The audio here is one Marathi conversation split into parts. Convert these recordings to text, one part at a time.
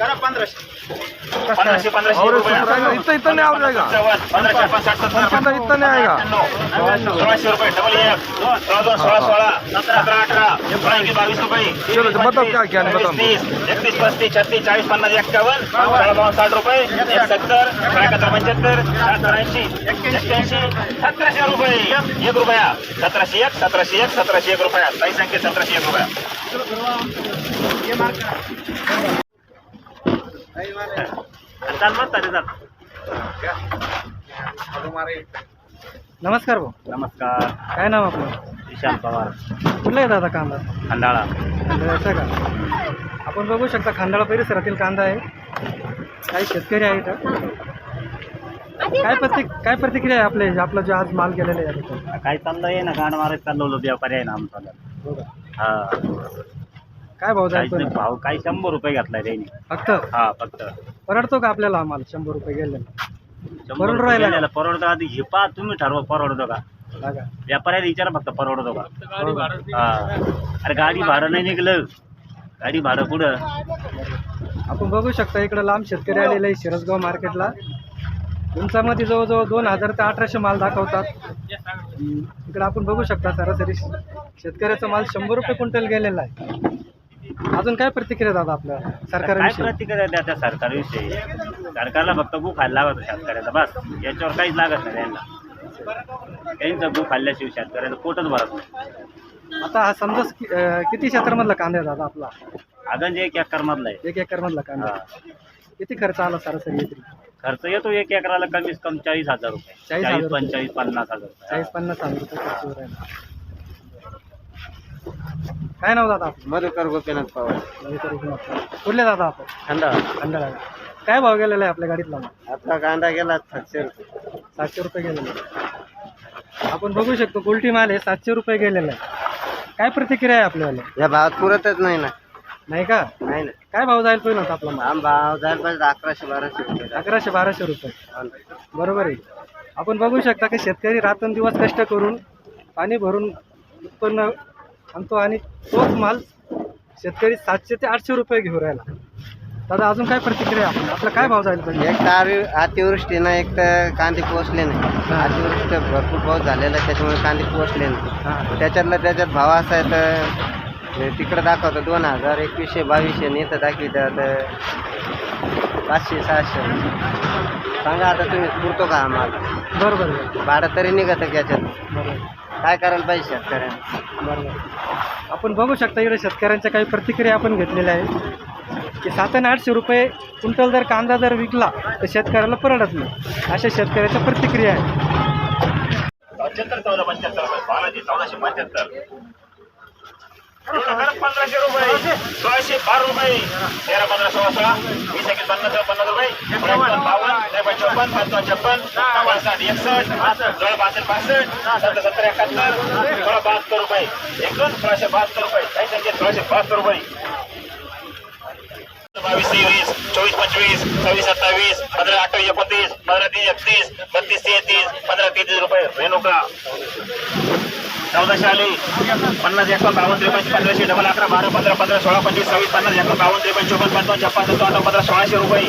काय पंधराशे. पंधराशे और रुपये. इतना नहीं पंधराशे सत्तर पंचावन्न इतना नहीं आएगा नव्याण्णव सोळाशे रुपये डबल एक. सोळा दोन सोळा सोळा. सतरा अठरा अठरा. एकोणीस बावीस रुपये. क्या क्या बताओ। तीस एकतीस पस्तीस छत्तीस चाळीस पन्नास एक्कावन्न. सोळा बावन्न साठ रुपये. एक सत्तर एकाहत्तर पंच्याहत्तर सत्तर ऐंशी एक्क्याऐंशी सतराशे रुपये. एक रुपया. सतराशे एक सतराशे एक सतराशे एक रुपया. काही संख्येत सतराशे एक रुपया. चाल मग चालेल चाल. नमस्कार भाऊ. नमस्कार. काय नाव आपलं? विशाल पवार. कुठला आहे दादा कांदा? खंडाळा. खांडाळ्याचा का? आपण बघू शकता खंडाळा परिसरातील कांदा आहे. काही शेतकरी आहेत. काय प्रति काय प्रतिक्रिया आहे आपले आपला जो आज माल गेलेला आहे? काय चाललंय ना गाण मारत चाललो व्यापारी आहे ना आमचा. हा. काय भाव काहीच जायचं नाही भाव काही शंभर रुपये घातलाय त्यांनी. फक्त? हा फक्त. परवडतो का आपल्याला माल शंभर रुपये गेलेला शंभर परवडून रुपये राहिला. गेलेला परवडतो. आधी हे पा तुम्ही ठरवा परवडतो का? बघा. व्यापाऱ्याला विचारा फक्त परवडतो का? हो. हा. अरे गाडी भाडं नाही निघलं. गाडी भाडं कुठं? आपण बघू शकता इकडं लांब शेतकरी आलेले आहे शिरसगाव मार्केटला. उंचामध्ये जवळजवळ दोन हजार ते अठराशे माल दाखवतात. हम्म, इकडं आपण बघू शकता सरासरी शेतकऱ्याचा माल शंभर रुपये क्विंटल गेलेला आहे. अजून काय प्रतिक्रिया दादा आपल्या काय सरकारविषयी प्रतिक्रिया द्या त्या सरकारविषयी? सरकारला फक्त गु खायला लागत शेतकऱ्याचा बस. याच्यावर काहीच लागत नाही त्यांना. त्यांचं गु खाल्ल्याशिवाय शेतकऱ्याचं पोटच भरत नाही. आता हा समजा कि- अं, किती क्षेत्रामधला कांदा आहे दादा आपला? अगंज एक एकर मधला आहे. एक एकरमधला कांदा. हा. किती खर्च आला सरासरी येतील खर्च येतो एक एकराला कमीत कमी चाळीस हजार रुपये. चाळीस हजार चाळीस रुपये. पंचाळीस पन्नास हजार रुपये. चाळीस पन्नास हजार रुपये खर्च होऊ राहिला. काय नाव दादा? मधुकर गोपीनाथ पवार. कुठले दादा आपण? खंडाळा. खंडाळा. काय भाव गेलेला आहे आपल्या गाडीतला? आपला कांदा गेला सातशे रुपये. सातशे रुपये गेलेला. आहे. आपण बघू शकतो गुलटी माल आहे सातशे रुपये गेलेला आहे. काय प्रतिक्रिया आहे आपल्याला? या भावात पुरतच नाही ना. नाही का? नाही ना. काय भाव जायला पाहिजे होता आपला माल आम भाव जायला पाहिजे अकराशे बाराशे रुपये. अकराशे बाराशे रुपये. बरोबर आहे. आपण बघू शकता की शेतकरी रात्रंदिवस कष्ट करून पाणी भरून उत्पन्न आणतो आणि तोच माल शेतकरी सातशे ते आठशे रुपये घेऊन राहिला. दादा अजून काय प्रतिक्रिया आहे? आपली? काय भाव जायला पाहिजे एक तर अतिवृष्टीनं एक तर कांदे पोचले नाही. अतिवृष्टी भरपूर पाऊस झालेला आहे त्याच्यामुळे कांदे पोचले नाही. हां. त्याच्यातला त्याच्यात भाव असा आहे तर तिकडं दाखवतं दोन हजार एकवीसशे बावीसशे आणि इथं दाखवितात पाचशे सहाशे. सांगा आता तुम्ही पुरतो का आम्हाला बरोबर आहे. भाडं तरी निघतं का याच्यात? बरोबर काय करायला पाहिजे शेतकऱ्यांना? बरोबर आपण बघू शकता इकडे शेतकऱ्यांच्या काही प्रतिक्रिया आपण घेतलेल्या आहेत. की सात आणि आठशे रुपये क्विंटल जर कांदा जर विकला तर शेतकऱ्याला परवडत नाही. अशा शेतकऱ्याच्या प्रतिक्रिया आहेत. पंच्याहत्तर चौदा पंच्याहत्तर रुपये. बालाजी चौदाशे पंच्याहत्तर. पंधराशे रुपये. सोळाशे बारा रुपये. तेरा पंधरा सोळा सोळा. वीस एकवीस पन्नास पन्नास रुपये. चौपन्न पाच छप्पन पासष्ट एकसष्ट सोळा बासष्ट पासष्ट सत्तर सत्तर एकाहत्तर सोळा बहात्तर रुपये एकूण सोळाशे बहात्तर रुपये काही संख्येत सोळाशे बहात्तर रुपये बावीस तेवीस चोवीस पंचवीस सव्वीस सत्तावीस पंधरा अठ्ठावीस एकोणतीस पंधरा तीस एकतीस बत्तीस तेहतीस पंधरा तेहतीस रुपये रेणुका चौदाशे आले. पन्नास एकावन्न बावन्न त्रेपन्न पंधराशे डबल अकरा बारा पंधरा पंधरा सोळा पंचवीस सव्वीस पन्नास एकावन्न बावन्न त्रेपन्न चोपन्न पंचावन्न छप्पन सत्तावन्न पंधरा सोळाशे रुपये.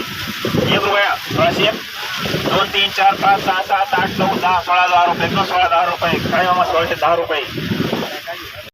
एक रुपया. सोळाशे एक. दोन तीन चार पाच सहा सात आठ नऊ दहा सोळा दहा रुपये. दोन सोळा दहा रुपये. काय मामा सोळाशे दहा रुपये.